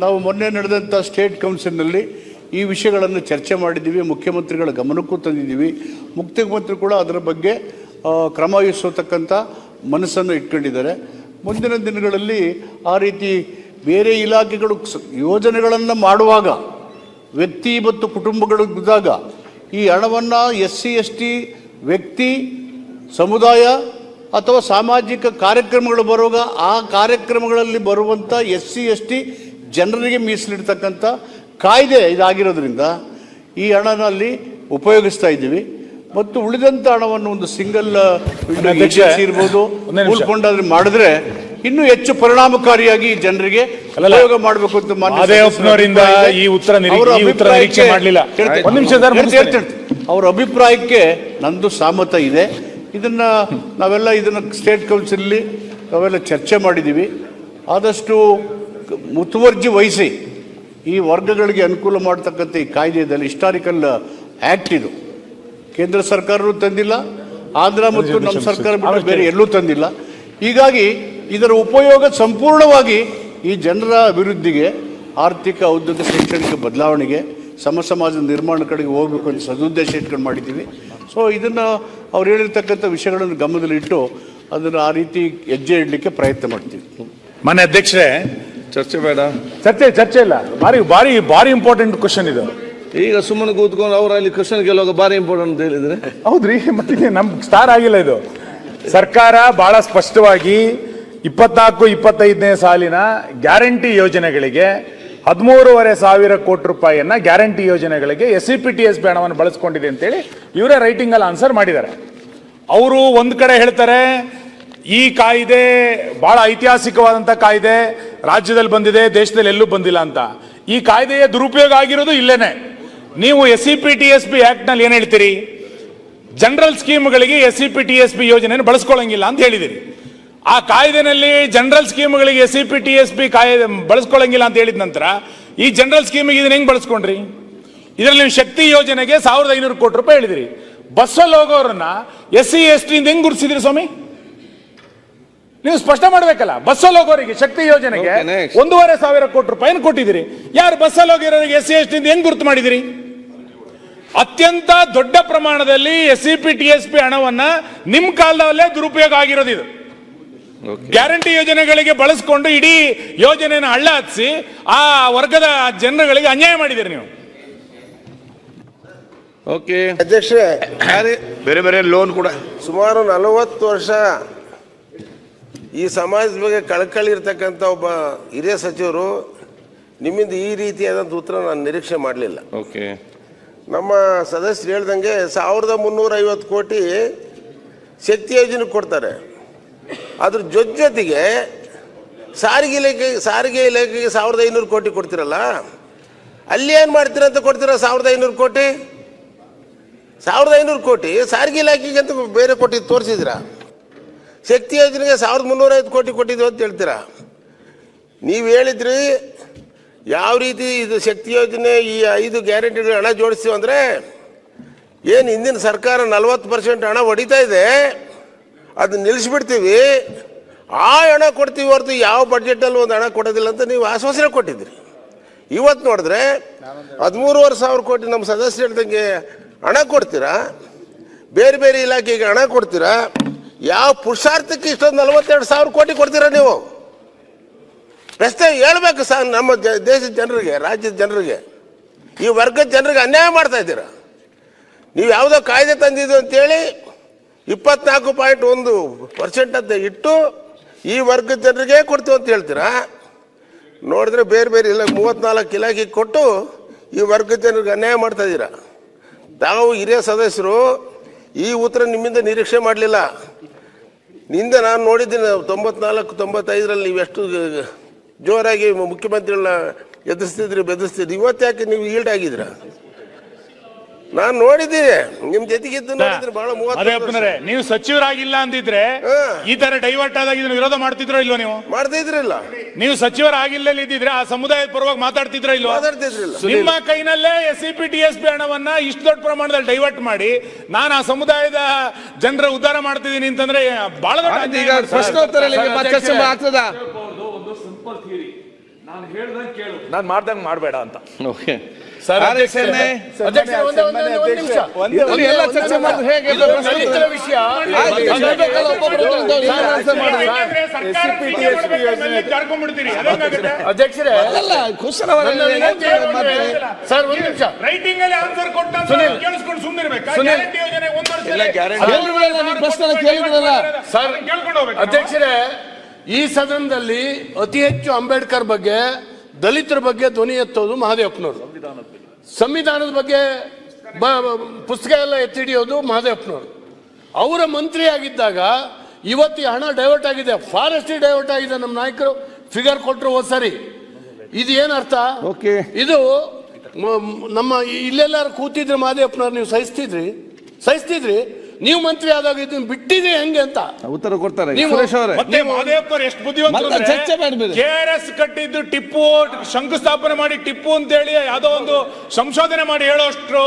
ನಾವು ಮೊನ್ನೆ ನಡೆದಂಥ ಸ್ಟೇಟ್ ಕೌನ್ಸಿಲ್ನಲ್ಲಿ ಈ ವಿಷಯಗಳನ್ನು ಚರ್ಚೆ ಮಾಡಿದ್ದೀವಿ, ಮುಖ್ಯಮಂತ್ರಿಗಳ ಗಮನಕ್ಕೂ ತಂದಿದ್ದೀವಿ. ಮುಖ್ಯಮಂತ್ರಿ ಕೂಡ ಅದರ ಬಗ್ಗೆ ಕ್ರಮ ವಹಿಸತಕ್ಕಂಥ ಮನಸ್ಸನ್ನು ಇಟ್ಕೊಂಡಿದ್ದಾರೆ. ಮುಂದಿನ ದಿನಗಳಲ್ಲಿ ಆ ರೀತಿ ಬೇರೆ ಇಲಾಖೆಗಳು ಯೋಜನೆಗಳನ್ನು ಮಾಡುವಾಗ, ವ್ಯಕ್ತಿ ಮತ್ತು ಕುಟುಂಬಗಳು ಇದ್ದಾಗ ಈ ಹಣವನ್ನು ಎಸ್ ಸಿ ಎಸ್ ಟಿ ವ್ಯಕ್ತಿ, ಸಮುದಾಯ ಅಥವಾ ಸಾಮಾಜಿಕ ಕಾರ್ಯಕ್ರಮಗಳು ಬರುವಾಗ ಆ ಕಾರ್ಯಕ್ರಮಗಳಲ್ಲಿ ಬರುವಂಥ ಎಸ್ ಸಿ ಎಸ್ ಟಿ ಜನರಿಗೆ ಮೀಸಲಿಡ್ತಕ್ಕಂಥ ಕಾಯ್ದೆ ಇದಾಗಿರೋದ್ರಿಂದ ಈ ಹಣನಲ್ಲಿ ಉಪಯೋಗಿಸ್ತಾ ಇದ್ದೀವಿ. ಮತ್ತು ಉಳಿದಂಥ ಹಣವನ್ನು ಒಂದು ಸಿಂಗಲ್ ಇರ್ಬೋದು ಒಂದೇ. ಉಳ್ಕೊಂಡಾದ್ರೆ ಮಾಡಿದ್ರೆ ಇನ್ನೂ ಹೆಚ್ಚು ಪರಿಣಾಮಕಾರಿಯಾಗಿ ಜನರಿಗೆ. ಉಪಯೋಗ ಮಾಡಬೇಕು ಅಂತ ಈ ಉತ್ತರ ನಿರೀಕ್ಷೆ ಮಾಡ್ಲಿಲ್ಲ. ನಿಮಿಷ ಹೇಳ್ತೀನಿ, ಅವ್ರ ಅಭಿಪ್ರಾಯಕ್ಕೆ ನಂದು ಸಾಮತ ಇದೆ. ಇದನ್ನ ನಾವೆಲ್ಲ ಇದನ್ನ ಸ್ಟೇಟ್ ಕೌನ್ಸಿಲಲ್ಲಿ ನಾವೆಲ್ಲ ಚರ್ಚೆ ಮಾಡಿದ್ದೀವಿ. ಆದಷ್ಟು ಮುತುವರ್ಜಿ ವಹಿಸಿ ಈ ವರ್ಗಗಳಿಗೆ ಅನುಕೂಲ ಮಾಡತಕ್ಕಂಥ ಈ ಕಾಯ್ದೆಯಲ್ಲಿ ಹಿಸ್ಟಾರಿಕಲ್ ಆ್ಯಕ್ಟ್ ಇದು. ಕೇಂದ್ರ ಸರ್ಕಾರವೂ ತಂದಿಲ್ಲ ಆಂಧ್ರ ಮತ್ತು ನಮ್ಮ ಸರ್ಕಾರ ಬಿಟ್ಟು ಬೇರೆ ಎಲ್ಲೂ ತಂದಿಲ್ಲ. ಹೀಗಾಗಿ ಇದರ ಉಪಯೋಗ ಸಂಪೂರ್ಣವಾಗಿ ಈ ಜನರ ಅಭಿವೃದ್ಧಿಗೆ ಆರ್ಥಿಕ ಔದ್ಯೋಗಿಕ ಶೈಕ್ಷಣಿಕ ಬದಲಾವಣೆಗೆ ಸಮ ಸಮಾಜದ ನಿರ್ಮಾಣ ಕಡೆಗೆ ಹೋಗಬೇಕು ಅಂತ ಸದುದ್ದೇಶ ಇಟ್ಕೊಂಡು ಮಾಡಿದ್ದೀವಿ. ಸೊ ಇದನ್ನು ಅವ್ರು ಹೇಳಿರ್ತಕ್ಕಂಥ ವಿಷಯಗಳನ್ನು ಗಮನದಲ್ಲಿಟ್ಟು ಅದನ್ನು ಆ ರೀತಿ ಹೆಜ್ಜೆ ಇಡಲಿಕ್ಕೆ ಪ್ರಯತ್ನ ಮಾಡ್ತೀವಿ. ಮನೆ ಅಧ್ಯಕ್ಷರೇ ಚರ್ಚೆ ಬೇಡ. ಚರ್ಚೆ ಚರ್ಚೆ ಇಲ್ಲ. ಭಾರಿ ಭಾರಿ ಭಾರಿ ಇಂಪಾರ್ಟೆಂಟ್ ಕ್ವಶನ್ ಇದು. ಈಗ ಸುಮ್ಮನೆ ಕೂತ್ಕೊಂಡು ಅವ್ರು ಅಲ್ಲಿ ಕ್ವಶನ್ ಗೆಲ್ಲುವಾಗ ಬಾರಿ ಇಂಪಾರ್ಟೆಂಟ್ ಅಂತ ಹೇಳಿದ್ರೆ? ಹೌದ್ರಿ ಮತ್ತೆ ನಮ್ ಸ್ಟಾರ್ ಆಗಿಲ್ಲ ಇದು. ಸರ್ಕಾರ ಬಹಳ ಸ್ಪಷ್ಟವಾಗಿ ಇಪ್ಪತ್ನಾಲ್ಕು ಇಪ್ಪತ್ತೈದನೇ ಸಾಲಿನ ಗ್ಯಾರಂಟಿ ಯೋಜನೆಗಳಿಗೆ ಹದಿಮೂರುವರೆ ಸಾವಿರ ಕೋಟಿ ರೂಪಾಯಿಯನ್ನ ಗ್ಯಾರಂಟಿ ಯೋಜನೆಗಳಿಗೆ S C P T S ಹಣವನ್ನು ಬಳಸ್ಕೊಂಡಿದೆ ಅಂತೇಳಿ ಇವರೇ ರೈಟಿಂಗ್ ಅಲ್ಲಿ ಆನ್ಸರ್ ಮಾಡಿದ್ದಾರೆ. ಅವರು ಒಂದು ಕಡೆ ಹೇಳ್ತಾರೆ ಈ ಕಾಯಿದೆ ಬಹಳ ಐತಿಹಾಸಿಕವಾದಂತ ಕಾಯ್ದೆ ರಾಜ್ಯದಲ್ಲಿ ಬಂದಿದೆ, ದೇಶದಲ್ಲಿ ಎಲ್ಲೂ ಬಂದಿಲ್ಲ ಅಂತ. ಈ ಕಾಯ್ದೆಯ ದುರುಪಯೋಗ ಆಗಿರೋದು ಇಲ್ಲೇನೆ. ನೀವು S C P T S P ಆಕ್ಟ್ನಲ್ಲಿ ಏನ್ ಹೇಳ್ತೀರಿ? ಜನರಲ್ ಸ್ಕೀಮ್ಗಳಿಗೆ S C P T S P ಯೋಜನೆಯನ್ನು ಬಳಸ್ಕೊಳ್ಳಂಗಿಲ್ಲ ಅಂತ ಹೇಳಿದಿರಿ. ಆ ಕಾಯ್ದೆನಲ್ಲಿ ಜನರಲ್ ಸ್ಕೀಮ್ಗಳಿಗೆ S C P T S P ಕಾಯ್ದೆ ಬಳಸ್ಕೊಳ್ಳಂಗಿಲ್ಲ ಅಂತ ಹೇಳಿದ ನಂತರ ಈ ಜನರಲ್ ಸ್ಕೀಮಿಗೆ ಇದನ್ನ ಹೆಂಗ್ ಬಳಸ್ಕೊಂಡ್ರಿ? ಇದರಲ್ಲಿ ನೀವು ಶಕ್ತಿ ಯೋಜನೆಗೆ ಸಾವಿರದ ಐನೂರು ಕೋಟಿ ರೂಪಾಯಿ ಹೇಳಿದಿರಿ. ಬಸ್ಸಲ್ಲಿ ಹೋಗೋರನ್ನ ಎಸ್ ಸಿ ಎಸ್ ಟಿಯಿಂದ ಹೆಂಗ್ ಗುರುತಿಸಿದ್ರಿ ಸ್ವಾಮಿ? ನೀವು ಸ್ಪಷ್ಟ ಮಾಡ್ಬೇಕಲ್ಲ? ಬಸ್ಸಲ್ಲಿ ಹೋಗೋರಿಗೆ ಶಕ್ತಿ ಯೋಜನೆಗೆ. ಒಂದೂವರೆ ಸಾವಿರ ಕೋಟಿ ರೂಪಾಯಿ ಕೊಟ್ಟಿದ್ದೀರಿ. ಯಾರು ಬಸ್ಸಲ್ಲಿ ಹೋಗಿರೋರಿಗೆ ಎಸ್ ಸಿ ಎಸ್ ಟಿ ಹೆಂಗ್ ಗುರುತು ಮಾಡಿದಿರಿ ಅತ್ಯಂತ ದೊಡ್ಡ ಪ್ರಮಾಣದಲ್ಲಿ S C P T S P ಹಣವನ್ನ ನಿಮ್ ಕಾಲದಲ್ಲೇ ದುರುಪಯೋಗ ಆಗಿರೋದು ಇದು. ಗ್ಯಾರಂಟಿ ಯೋಜನೆಗಳಿಗೆ ಬಳಸ್ಕೊಂಡು ಇಡೀ ಯೋಜನೆಯನ್ನು ಹಳ್ಳ ಹತ್ತಿಸಿ ಆ ವರ್ಗದ ಜನರುಗಳಿಗೆ ಅನ್ಯಾಯ ಮಾಡಿದಿರಿ ನೀವು. ಓಕೆ ಅಧ್ಯಕ್ಷರೇ ಬೇರೆ ಬೇರೆ ಲೋನ್ ಕೂಡ. ಸುಮಾರು ನಲವತ್ತು ವರ್ಷ ಈ ಸಮಾಜದ ಬಗ್ಗೆ ಕಳಕಳಿ ಇರ್ತಕ್ಕಂಥ ಒಬ್ಬ ಹಿರಿಯ ಸಚಿವರು ನಿಮ್ಮಿಂದ ಈ ರೀತಿಯಾದಂಥ ಉತ್ತರ ನಾನು ನಿರೀಕ್ಷೆ ಮಾಡಲಿಲ್ಲ. ಓಕೆ. ನಮ್ಮ ಸದಸ್ಯರು ಹೇಳ್ದಂಗೆ ಸಾವಿರದ ಮುನ್ನೂರ ಐವತ್ತು ಕೋಟಿ ಶಕ್ತಿ ಯೋಜನೆ ಕೊಡ್ತಾರೆ. ಅದ್ರ ಜೊತೆ ಜೊತೆಗೆ ಸಾರಿಗೆ ಇಲಾಖೆ ಸಾರಿಗೆ ಇಲಾಖೆಗೆ ಸಾವಿರದ ಐನೂರು ಕೋಟಿ ಕೊಡ್ತಿರಲ್ಲ? ಅಲ್ಲಿ ಏನು ಮಾಡ್ತೀರ ಅಂತ ಕೊಡ್ತೀರ ಸಾವಿರದ ಐನೂರು ಕೋಟಿ? ಸಾವಿರದ ಐನೂರು ಕೋಟಿ ಸಾರಿಗೆ ಇಲಾಖೆಗೆ ಅಂತ ಬೇರೆ ಕೋಟಿ ತೋರಿಸಿದಿರಾ ಶಕ್ತಿ ಯೋಜನೆಗೆ ಸಾವಿರದ ಮುನ್ನೂರೈವತ್ತು ಕೋಟಿ ಕೊಟ್ಟಿದ್ದು ಅಂತ ಹೇಳ್ತೀರಾ? ನೀವು ಹೇಳಿದ್ರಿ, ಯಾವ ರೀತಿ ಇದು ಶಕ್ತಿ ಯೋಜನೆ ಈ ಐದು ಗ್ಯಾರಂಟಿಗಳು ಹಣ ಜೋಡಿಸ್ತೀವಿ ಅಂದರೆ ಏನು ಹಿಂದಿನ ಸರ್ಕಾರ ನಲ್ವತ್ತು ಪರ್ಸೆಂಟ್ ಹಣ ಹೊಡಿತಾ ಇದೆ ಅದನ್ನ ನಿಲ್ಲಿಸ್ಬಿಡ್ತೀವಿ. ಆ ಹಣ ಕೊಡ್ತೀವಿ ಹೊರತು ಯಾವ ಬಡ್ಜೆಟಲ್ಲಿ ಒಂದು ಹಣ ಕೊಡೋದಿಲ್ಲ ಅಂತ ನೀವು ಆಶ್ವಾಸನೆ ಕೊಟ್ಟಿದ್ದೀರಿ. ಇವತ್ತು ನೋಡಿದ್ರೆ ಹದಿಮೂರುವರೆ ಸಾವಿರ ಕೋಟಿ ನಮ್ಮ ಸದಸ್ಯರು ಹೇಳ್ದಂಗೆ ಹಣ ಕೊಡ್ತೀರಾ? ಬೇರೆ ಬೇರೆ ಇಲಾಖೆಗೆ ಹಣ ಕೊಡ್ತೀರಾ? ಯಾವ ಪುರುಷಾರ್ಥಕ್ಕೆ ಇಷ್ಟೊಂದು ನಲವತ್ತೆರಡು ಸಾವಿರ ಕೋಟಿ ಕೊಡ್ತೀರಾ ನೀವು? ಪ್ರಶ್ನೆ ಹೇಳ್ಬೇಕು ಸರ್, ನಮ್ಮ ದೇಶದ ಜನರಿಗೆ, ರಾಜ್ಯದ ಜನರಿಗೆ. ಈ ವರ್ಗದ ಜನರಿಗೆ ಅನ್ಯಾಯ ಮಾಡ್ತಾ ಇದ್ದೀರಾ? ನೀವು ಯಾವುದೋ ಕಾಯ್ದೆ ತಂದಿದ್ದು ಅಂತೇಳಿ ಇಪ್ಪತ್ನಾಲ್ಕು ಪಾಯಿಂಟ್ ಒಂದು ಪರ್ಸೆಂಟ್ ಅಂತ ಇಟ್ಟು ಈ ವರ್ಗದ ಜನರಿಗೆ ಕೊಡ್ತೀವಿ ಅಂತ ಹೇಳ್ತೀರಾ? ನೋಡಿದ್ರೆ ಬೇರೆ ಬೇರೆ ಇಲ್ಲ, ಮೂವತ್ನಾಲ್ಕು ಇಲಾಖೆಗೆ ಕೊಟ್ಟು ಈ ವರ್ಗದ ಜನರಿಗೆ ಅನ್ಯಾಯ ಮಾಡ್ತಾ ಇದ್ದೀರಾ? ತಾವು ಹಿರಿಯ ಸದಸ್ಯರು, ಈ ಉತ್ತರ ನಿಮ್ಮಿಂದ ನಿರೀಕ್ಷೆ ಮಾಡಲಿಲ್ಲ. ನಿಂದ ನಾನು ನೋಡಿದ್ದೀನಿ, ತೊಂಬತ್ನಾಲ್ಕು, ತೊಂಬತ್ತೈದರಲ್ಲಿ ನೀವು ಎಷ್ಟು ಜೋರಾಗಿ ಮುಖ್ಯಮಂತ್ರಿಗಳನ್ನ ಎದುರಿಸ್ತಿದ್ರಿ, ಬೆದರಿಸ್ತಿದ್ರಿ. ಇವತ್ತು ಯಾಕೆ ನೀವು ಈಲ್ಡ್ ಆಗಿದ್ರ ನಾನು ನೋಡಿದ್ದೀನಿ. ನಿಮ್ ಜೊತೆಗಿದ್ದು ನೋಡಿದ್ರೆ ಬಹಳ ಅದೇಪ್ಪನರೇ ಮೂವತ್ತು ನೀವು ಸಚಿವರಾಗಿಲ್ಲ ಅಂದಿದ್ರೆ ಹಾ. ಈ ತರ ಡೈವರ್ಟ್ ಆದಾಗ ಇದನ್ನ ವಿರೋಧ ಮಾಡ್ತಿದ್ರೋ ಇಲ್ವೋ ನೀವು? ಮಾಡ್ತಿದ್ರಿಲ್ಲ ನೀವು ನೀವು ಸಚಿವರಾಗಿಲ್ಲ ಇದ್ದಿದ್ರೆ ಆ ಸಮುದಾಯದ ಪರವಾಗಿ ಮಾತಾಡ್ತಿದ್ರ ಇಲ್ವೋ? ಮಾತಾಡ್ತಿದ್ರಿಲ್ಲ. ನಿಮ್ಮ ಕೈನಲ್ಲೇ S C P T S P ಹಣವನ್ನ ಇಷ್ಟು ದೊಡ್ಡ ಪ್ರಮಾಣದಲ್ಲಿ ಡೈವರ್ಟ್ ಮಾಡಿ ನಾನು ಆ ಸಮುದಾಯದ ಜನರ ಉದ್ಧಾರ ಮಾಡ್ತಿದ್ದೀನಿ ಅಂತಂದ್ರೆ ಬಹಳ ದೊಡ್ಡ ಆಯ್ತು, ಅನ್ಯಾಯ ಈಗ ಮಾಡ್ತಾರೆ. ಪ್ರಶ್ನೋತ್ತರ ಸಿಂಪಲ್ ಥಿಯರಿ. ಆಗ್ತದ ನಾನು ಮಾಡ್ದಂಗ್ ಮಾಡಬೇಡ ಅಂತ ಓಕೆ ಅಧ್ಯಕ್ಷರೇ, ಸರ್ ಒಂದ್ ನಿಮಿಷ ರೈಟಿಂಗ್ ಅಲ್ಲಿ ಆನ್ಸರ್ ಕೊಟ್ಟ. ಕೇಳಿಸ್ಕೊಂಡು ಸುಮ್ಮನಿರ್ಬೇಕಾ. ಯೋಜನೆ ಒಂದು ವರ್ಷದಲ್ಲಿ ಇಲ್ಲ, ಗ್ಯಾರಂಟಿ- ನೀವು ಪ್ರಶ್ನೆ ಕೇಳಿದ್ರಲ್ಲ. ಸರ್, ಕೇಳ್ಕೊಂಡು ಹೋಗ್ಬೇಕು ಅಧ್ಯಕ್ಷರೇ ಈ ಸದನದಲ್ಲಿ ಅತಿ ಹೆಚ್ಚು ಅಂಬೇಡ್ಕರ್ ಬಗ್ಗೆ ದಲಿತರ ಬಗ್ಗೆ ಧ್ವನಿ ಎತ್ತೋದು ಮಹದೇವಪ್ಪನವರು. ಸಂವಿಧಾನದ ಬಗ್ಗೆ ಪುಸ್ತಕ ಎಲ್ಲ ಎತ್ತಿಡಿಯೋದು ಮಹದೇವಪ್ಪನವರು. ಅವರ ಮಂತ್ರಿ ಆಗಿದ್ದಾಗ ಇವತ್ತು ಈ ಹಣ ಡೈವರ್ಟ್ ಆಗಿದೆ. ಫಾರೆಸ್ಟ್ ಡೈವರ್ಟ್ ಆಗಿದೆ ನಮ್ಮ ನಾಯಕರು. ಫಿಗರ್ ಕೊಟ್ಟರು ಹೋದ ಸರಿ. ಇದು ಏನರ್ಥ ಓಕೆ. ಇದು ನಮ್ಮ ಇಲ್ಲೆಲ್ಲಾರು ಕೂತಿದ್ರೆ ಮಹದೇವಪ್ಪನವ್ರು ನೀವು ಸಹಿಸ್ತಿದ್ರಿ? ಸಹಿಸ್ತಿದ್ರಿ? ನೀವು ಮಂತ್ರಿ ಆದಾಗ ಇದನ್ನ ಬಿಟ್ಟಿದೆ ಹೆಂಗೆ ಅಂತ. ಉತ್ತರ ಕೊಡ್ತಾರೆ ನೀವು- ಸುರೇಶ್ ಅವರೇ. ಮತ್ತೆ ಎಷ್ಟು ಬುದ್ಧಿವಂತರು ಮತ್ತೆ ಚರ್ಚೆ ಮಾಡ್ಬೇಡಿ. ಕೆ ಆರ್ ಎಸ್ ಕಟ್ಟಿದ್ದು ಟಿಪ್ಪು ಶಂಕುಸ್ಥಾಪನೆ ಮಾಡಿ ಟಿಪ್ಪು ಅಂತ ಹೇಳಿ ಯಾವ್ದೋ ಒಂದು ಸಂಶೋಧನೆ ಮಾಡಿ ಹೇಳೋಷ್ಟು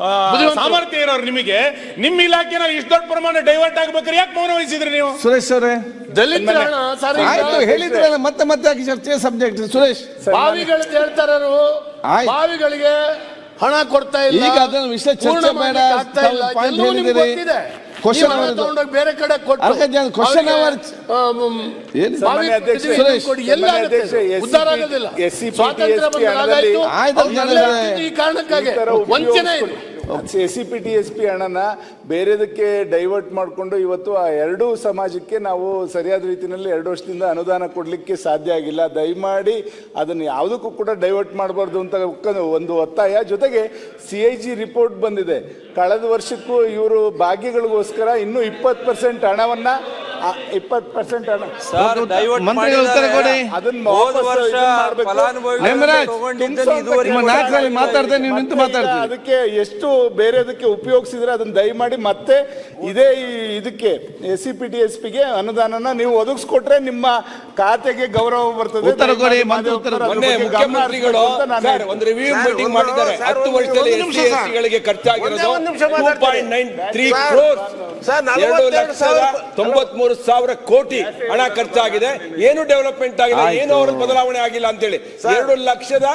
ಆ, ಬುದ್ಧಿವಂತರು. ಸಾಮರ್ಥ್ಯ ಇರೋರು ನಿಮಗೆ. ನಿಮ್ಮ ಇಲಾಖೆನ ಇಷ್ಟು ದೊಡ್ಡ ಪ್ರಮಾಣ ಡೈವರ್ಟ್ ಆಗ್ಬೇಕಾದ್ರೆ ಯಾಕೆ ಮೌನ ವಹಿಸಿದ್ರಿ ನೀವು? ಸುರೇಶ್ ಅವರೇ. ದಲಿತರ ಹಣ ಸರ್ ಆಯ್ತು ಹೇಳಿದ್ರಲ್ಲ ಮತ್ತೆ ಮತ್ತೆ ಯಾಕೆ ಚರ್ಚೆ ಸಬ್ಜೆಕ್ಟ್ ಸುರೇಶ್. ಬಾವಿಗಳು ಹೇಳ್ತಾರರು ಆಯ್ತು. ಬಾವಿಗಳಿಗೆ ಹಣ ಕೊಡ್ತಾ ಇಲ್ಲ ಈಗ ಅದನ್ನ ವಿಷಯ ಚರ್ಚೆ ಬೇಡ. point ಹೇಳಿದಿರಿ. ಹಣ ಅವರದ್ದು. ತಗೊಂಡೋಗಿ ಬೇರೆ ಕಡೆ ಕೊಟ್ಟು ಇದು. SCP ಉದ್ಧಾರ ಆಗೋದಿಲ್ಲ ಸ್ವಾತಂತ್ರ್ಯ ಬಂದ. ಈ ಕಾರಣಕ್ಕಾಗಿ ವಂಚನೆ ಇದು S C P T S P ಹಣನ ಬೇರೆದಕ್ಕೆ ಡೈವರ್ಟ್ ಮಾಡಿಕೊಂಡು ಇವತ್ತು ಆ ಎರಡೂ ಸಮಾಜಕ್ಕೆ ನಾವು ಸರಿಯಾದ ರೀತಿಯಲ್ಲಿ ಎರಡು ವರ್ಷದಿಂದ ಅನುದಾನ ಕೊಡಲಿಕ್ಕೆ ಸಾಧ್ಯ ಆಗಿಲ್ಲ. ದಯಮಾಡಿ ಅದನ್ನು ಯಾವುದಕ್ಕೂ ಕೂಡ ಡೈವರ್ಟ್ ಮಾಡಬಾರ್ದು ಅಂತ ಒಂದು ಒತ್ತಾಯ. ಜೊತೆಗೆ ಸಿ ಐ ಜಿ ರಿಪೋರ್ಟ್ ಬಂದಿದೆ. ಕಳೆದ ವರ್ಷಕ್ಕೂ ಇವರು ಭಾಗ್ಯಗಳಿಗೋಸ್ಕರ ಇನ್ನೂ ಇಪ್ಪತ್ತು ಪರ್ಸೆಂಟ್ ಹಣವನ್ನ ಇಪ್ಪತ್ತು ಪರ್ಸೆಂಟ್ ಸರ್ ಡೈವರ್ಟ್ ಮಂತ್ರಿಗಳು ಉತ್ತರ ಕೊಡಿ. ಅದನ್ನ ಹೋದ ವರ್ಷ. ಫಲಾನುಭವಿಗಳು ತಗೊಂಡಿದ್ದನ್ನು ಇದುವರೆಗೂ ನಿಮ್ಮ ನಾಲ್ಕರಲ್ಲಿ ಮಾತಾಡ್ದೆ ನೀವು ನಿಂತು ಮತ್ತೆ ಮಾತಾಡ್ತೀರಿ. ಅದಕ್ಕೆ ಎಷ್ಟು ಬೇರೆದಕ್ಕೆ ಉಪಯೋಗಿಸಿದ್ರೆ ಅದನ್ನ ದಯಮಾಡಿ ಮತ್ತೆ ಇದೇ ಈ ಇದಕ್ಕೆ S C P T S ಪಿಗೆ ಅನುದಾನನ ನೀವು ಒದಗಿಸ್ಕೊಟ್ರೆ ನಿಮ್ಮ ಖಾತೆಗೆ ಗೌರವ ಬರ್ತದೆ. ಉತ್ತರ ಕೊಡಿ, ಮಂತ್ರಿ ಉತ್ತರ ಮೊನ್ನೆ ಮುಖ್ಯಮಂತ್ರಿಗಳು ಸರ್ ಒಂದು ರಿವ್ಯೂ ಮೀಟಿಂಗ್ ಮಾಡಿದ್ದಾರೆ. ಹತ್ತು ವರ್ಷದಲ್ಲಿ ಒಂದು ಎಸ್ ನಿಮಿಷ ಸಿ ಗಳಿಗೆ ಖರ್ಚಾಗಿರೋದು two point nine three sir, crore sir, ಎರಡು ಲಕ್ಷದ ಸಾವಿರ- ತೊಂಬತ್ಮೂರು ಸಾವಿರ ಕೋಟಿ ಹಣ ಖರ್ಚಾಗಿದೆ. ಏನು ಡೆವಲಪ್ಮೆಂಟ್ ಆಗಿದೆ. ಏನು ಅವರ ಬದಲಾವಣೆ ಆಗಿಲ್ಲ ಅಂತೇಳಿ. ಎರಡು ಲಕ್ಷದ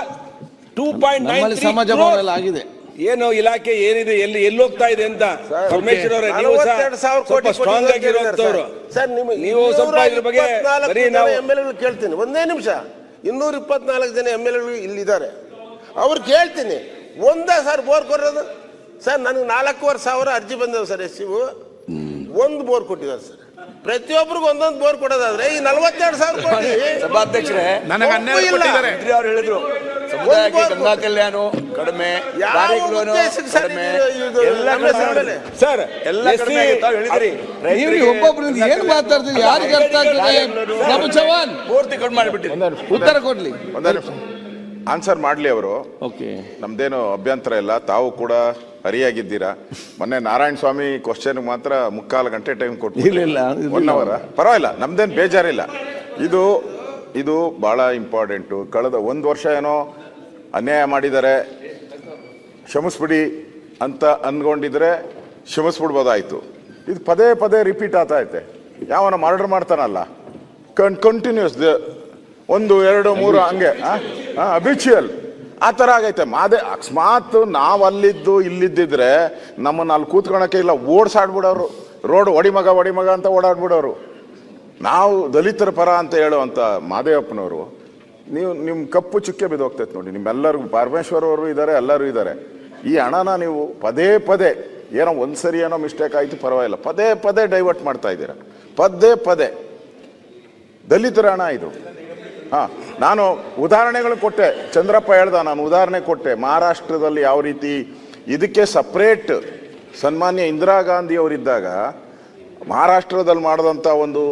ಟೂ ಪಾಯಿಂಟ್ ನೈನ್ ಸಮಾಜ ಆಗಿದೆ ಏನು ಇಲಾಖೆ ಏನಿದೆ ಎಲ್ಲಿ ಎಲ್ಲಿ ಹೋಗ್ತಾ ಇದೆ ಅಂತ ಪರಮೇಶ್ವರ್ ಅವರೇ ನೀವು ಸ್ವಲ್ಪ ಸ್ಟ್ರಾಂಗ್ ಆಗಿರುವಂತವ್ರು ಸರ್. ನಿಮಗೆ ನೀವು ಸ್ವಲ್ಪ ಇದ್ರ ಬಗ್ಗೆ ಬರೀ ನಾವು ಎಂ ಎಲ್ ಎಗಳು ಕೇಳ್ತೀನಿ. ಒಂದೇ ನಿಮಿಷ. ಇನ್ನೂರ ಇಪ್ಪತ್ನಾಲ್ಕು ಜನ ಎಂ ಎಲ್ ಎಗಳು ಇಲ್ಲಿದ್ದಾರೆ. ಅವ್ರು ಕೇಳ್ತೀನಿ. ಒಂದೇ ಸರ್ ಬೋರ್ ಕೊಡೋದು. ಸರ್ ನನಗೆ ನಾಲ್ಕೂವರೆ ಸಾವಿರ ಅರ್ಜಿ ಬಂದವು ಸರ್ ಎಸ್ ಸಿವು ಒಂದು ಬೋರ್ ಕೊಟ್ಟಿದ್ದಾರೆ ಸರ್. ಪ್ರತಿಯೊಬ್ಬರಿಗೂ ಒಂದೊಂದು ಬೋರ್ ಕೊಡೋದಾದ್ರೆ ಈ ನಲವತ್ತೆರಡು ಸಾವಿರ ಕೋಟಿ ಸಭಾಧ್ಯಕ್ಷರೇ ನನಗೆ ಹನ್ನೆರಡು ಕೊಟ್ಟಿದ್ದಾರೆ. ಮಂತ್ರಿ ಅವರು ಹೇಳಿದ್ರು ಸಮುದಾಯಕ್ಕೆ ಗಂಗಾ ಕಲ್ಯಾಣ ಕಡಿಮೆ ಯಾವ ಉದ್ದೇಶಕ್ಕೆ ಸರ್ ಕಡಿಮೆ ಇದು- ಇದು ಎಲ್ಲ ನಮ್ಮ ಕಡಿಮೆ ಹೆಸರಲ್ಲಿ? ಸರ್ ಎಲ್ಲ ಕಡಿಮೆ ಆಗಿದೆ. ತಾವು ಹೇಳಿದ್ರಿ. ನೀವು ಒಬ್ಬೊಬ್ಬರಿಂದ ಏನು ಮಾತಾಡ್ತೀರಿ ಯಾರಿಗೆ ಅರ್ಥ ಆಗ್ತದೆ? ನಮ್ಮ ಜವಾನ್ ಪೂರ್ತಿ ಕಡಿಮೆ ಮಾಡಿಬಿಟ್ಟಿ ಉತ್ತರ ಕೊಡ್ಲಿ. ಒಂದೇ ನಿಮಿಷ. ಆನ್ಸರ್ ಮಾಡಲಿ ಅವರು. ಓಕೆ ನಮ್ದೇನು ಅಭ್ಯಂತರ ಇಲ್ಲ ತಾವು ಕೂಡ ಹರಿಯಾಗಿದ್ದೀರಾ? ಮೊನ್ನೆ ನಾರಾಯಣ ಸ್ವಾಮಿ ಕ್ವಶನ್ ಮಾತ್ರ ಮುಕ್ಕಾಲು ಗಂಟೆ ಟೈಮ್ ಕೊಟ್ಟು ಇಲ್ಲ, ಇಲ್ಲ, ಇದು ಒನ್ ಅವರ್ ಪರವಾಗಿಲ್ಲ ನಮ್ದೇನು ಬೇಜಾರಿಲ್ಲ. ಇದು ಇದು ಬಹಳ ಇಂಪಾರ್ಟೆಂಟು ಕಳೆದ ಒಂದು ವರ್ಷ ಏನೋ ಅನ್ಯಾಯ ಮಾಡಿದ್ದಾರೆ. ಕ್ಷಮಿಸ್ಬಿಡಿ ಅಂತ ಅಂದ್ಕೊಂಡಿದ್ರೆ ಕ್ಷಮಿಸ್ಬಿಡ್ಬೋದಾಯ್ತು. ಇದು ಪದೇ ಪದೇ ರಿಪೀಟ್ ಆಗ್ತಾ ಐತೆ. ಯಾವನ ಮರ್ಡರ್ ಮಾಡ್ತಾನಲ್ಲ. ಕನ್ ಕಂಟಿನ್ಯೂಸ್ ಒಂದು ಎರಡು ಮೂರು ಹಂಗೆ ಅಬಿಚುಯಲ್ ಆ ಥರ ಆಗೈತೆ. ಮಾದೇ, ಅಕಸ್ಮಾತ್ ನಾವು ಅಲ್ಲಿದ್ದು ಇಲ್ಲಿದ್ದಿದ್ರೆ ನಮ್ಮನ್ನ ಅಲ್ಲಿ ಕೂತ್ಕೊಳಕ್ಕೆ ಇಲ್ಲ, ಓಡಿಸಾಡ್ಬಿಡೋರು. ರೋಡ್ ಒಡಿಮಗ ಒಡಿಮಗ ಅಂತ ಓಡಾಡ್ಬಿಡೋರು. ನಾವು ದಲಿತರ ಪರ ಅಂತ ಹೇಳುವಂಥ ಮಾದೇವಪ್ಪನವರು, ನೀವು ನಿಮ್ಮ ಕಪ್ಪು ಚುಕ್ಕೆ ಬಿದ್ದೋಗ್ತೈತೆ ನೋಡಿ. ನಿಮ್ಮೆಲ್ಲರಿಗೂ ಪರಮೇಶ್ವರ್ ಅವರು ಇದ್ದಾರೆ ಎಲ್ಲರೂ ಇದ್ದಾರೆ ಈ ಹಣನ ನೀವು ಪದೇ ಪದೇ, ಏನೋ ಒಂದು ಸರಿ ಏನೋ ಮಿಸ್ಟೇಕ್ ಆಯಿತು, ಪರವಾಗಿಲ್ಲ. ಪದೇ ಪದೇ ಡೈವರ್ಟ್ ಮಾಡ್ತಾ ಇದ್ದೀರ. ಪದೇ ಪದೇ. ದಲಿತರ ಹಣ ಇದು. ಹಾಂ, ನಾನು ಉದಾಹರಣೆಗಳು ಕೊಟ್ಟೆ. ಚಂದ್ರಪ್ಪ ಹೇಳ್ದ, ನಾನು ಉದಾಹರಣೆ ಕೊಟ್ಟೆ. ಮಹಾರಾಷ್ಟ್ರದಲ್ಲಿ ಯಾವ ರೀತಿ ಇದಕ್ಕೆ ಸಪ್ರೇಟ್ ಸನ್ಮಾನ್ಯ ಇಂದಿರಾ ಗಾಂಧಿ ಅವರಿದ್ದಾಗ, ಮಹಾರಾಷ್ಟ್ರದಲ್ಲಿ ಮಾಡಿದಂಥ ಒಂದು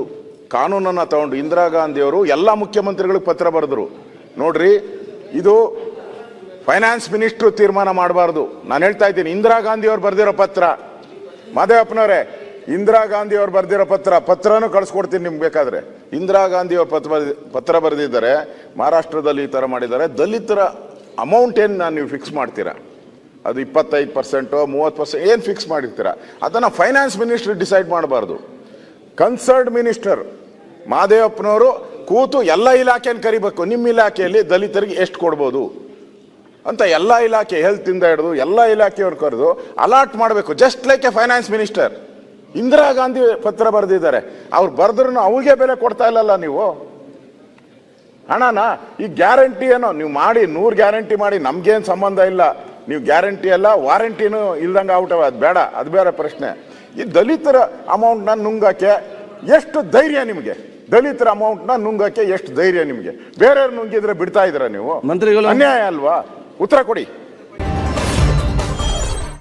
ಕಾನೂನನ್ನು ತಗೊಂಡು ಇಂದಿರಾ ಗಾಂಧಿಯವರು ಎಲ್ಲ ಮುಖ್ಯಮಂತ್ರಿಗಳಿಗೆ ಪತ್ರ ಬರೆದ್ರು. ನೋಡ್ರಿ, ಇದು ಫೈನಾನ್ಸ್ ಮಿನಿಸ್ಟ್ರು ತೀರ್ಮಾನ ಮಾಡಬಾರ್ದು. ನಾನು ಹೇಳ್ತಾ ಇದ್ದೀನಿ, ಇಂದಿರಾ ಗಾಂಧಿ ಅವ್ರು ಬರೆದಿರೋ ಪತ್ರ. ಮಾದೇವಪ್ಪನವರೇ, ಇಂದಿರಾ ಗಾಂಧಿ ಅವ್ರು ಬರೆದಿರೋ ಪತ್ರ. ಪತ್ರನೂ ಕಳಿಸ್ಕೊಡ್ತೀನಿ ನಿಮ್ಗೆ ಬೇಕಾದ್ರೆ. ಇಂದಿರಾ ಗಾಂಧಿ ಅವ್ರ ಪತ್ರ ಪತ್ರ ಬರೆದಿದ್ದಾರೆ, ಮಹಾರಾಷ್ಟ್ರದಲ್ಲಿ ಈ ಥರ ಮಾಡಿದ್ದಾರೆ. ದಲಿತರ ಅಮೌಂಟ್ ಏನು ನಾನು ನೀವು ಫಿಕ್ಸ್ ಮಾಡ್ತೀರಾ? ಅದು ಇಪ್ಪತ್ತೈದು ಪರ್ಸೆಂಟು ಮೂವತ್ತು ಪರ್ಸೆಂಟ್ ಏನು ಫಿಕ್ಸ್ ಮಾಡಿರ್ತೀರಾ? ಅದನ್ನು ಫೈನಾನ್ಸ್ ಮಿನಿಸ್ಟ್ರ್ ಡಿಸೈಡ್ ಮಾಡಬಾರ್ದು. ಕನ್ಸರ್ಡ್ ಮಿನಿಸ್ಟರ್ ಮಹದೇವಪ್ಪನವರು ಕೂತು ಎಲ್ಲ ಇಲಾಖೆಯನ್ನು ಕರಿಬೇಕು. ನಿಮ್ಮ ಇಲಾಖೆಯಲ್ಲಿ ದಲಿತರಿಗೆ ಎಷ್ಟು ಕೊಡ್ಬೋದು? ಅಂತ ಎಲ್ಲ ಇಲಾಖೆ ಹೆಲ್ತ್ ಇಂದ ಹಿಡಿದು ಎಲ್ಲ ಇಲಾಖೆಯವ್ರು ಕರೆದು ಅಲಾಟ್ ಮಾಡಬೇಕು. Just like a finance minister Indira Gandhi ಪತ್ರ ಬರೆದಿದ್ದಾರೆ. ಅವ್ರು ಬರೆದ್ರು ಅವ್ರಿಗೆ ಬೆಲೆ ಕೊಡ್ತಾ ಇಲ್ಲಲ್ಲ ನೀವು? ಹಣನ ಈ ಗ್ಯಾರಂಟಿ ಏನೋ ನೀವು ಮಾಡಿ ನೂರು ಗ್ಯಾರಂಟಿ ಮಾಡಿ ನಮ್ಗೇನು ಸಂಬಂಧ ಇಲ್ಲ. ನೀವು ಗ್ಯಾರಂಟಿ ಅಲ್ಲ ವಾರಂಟಿನೂ ಇಲ್ದಂಗೆ ಆಗ್ಬಿಟ್ಟವೆ. ಅದು ಬೇಡ ಅದು ಬೇರೆ ಪ್ರಶ್ನೆ. ಈ ದಲಿತರ ಅಮೌಂಟ್ನ ನುಂಗಕ್ಕೆ ಎಷ್ಟು ಧೈರ್ಯ ನಿಮಗೆ? ದಲಿತರ ಅಮೌಂಟ್ನ ನುಂಗಕ್ಕೆ ಎಷ್ಟು ಧೈರ್ಯ ನಿಮಗೆ? ಬೇರೆಯವ್ರು ನುಂಗಿದ್ರೆ ಬಿಡ್ತಾ ಇದ್ದೀರಾ ನೀವು? ಮಂತ್ರಿಗಳು- ಅನ್ಯಾಯ ಅಲ್ವಾ? ಉತ್ತರ ಕೊಡಿ.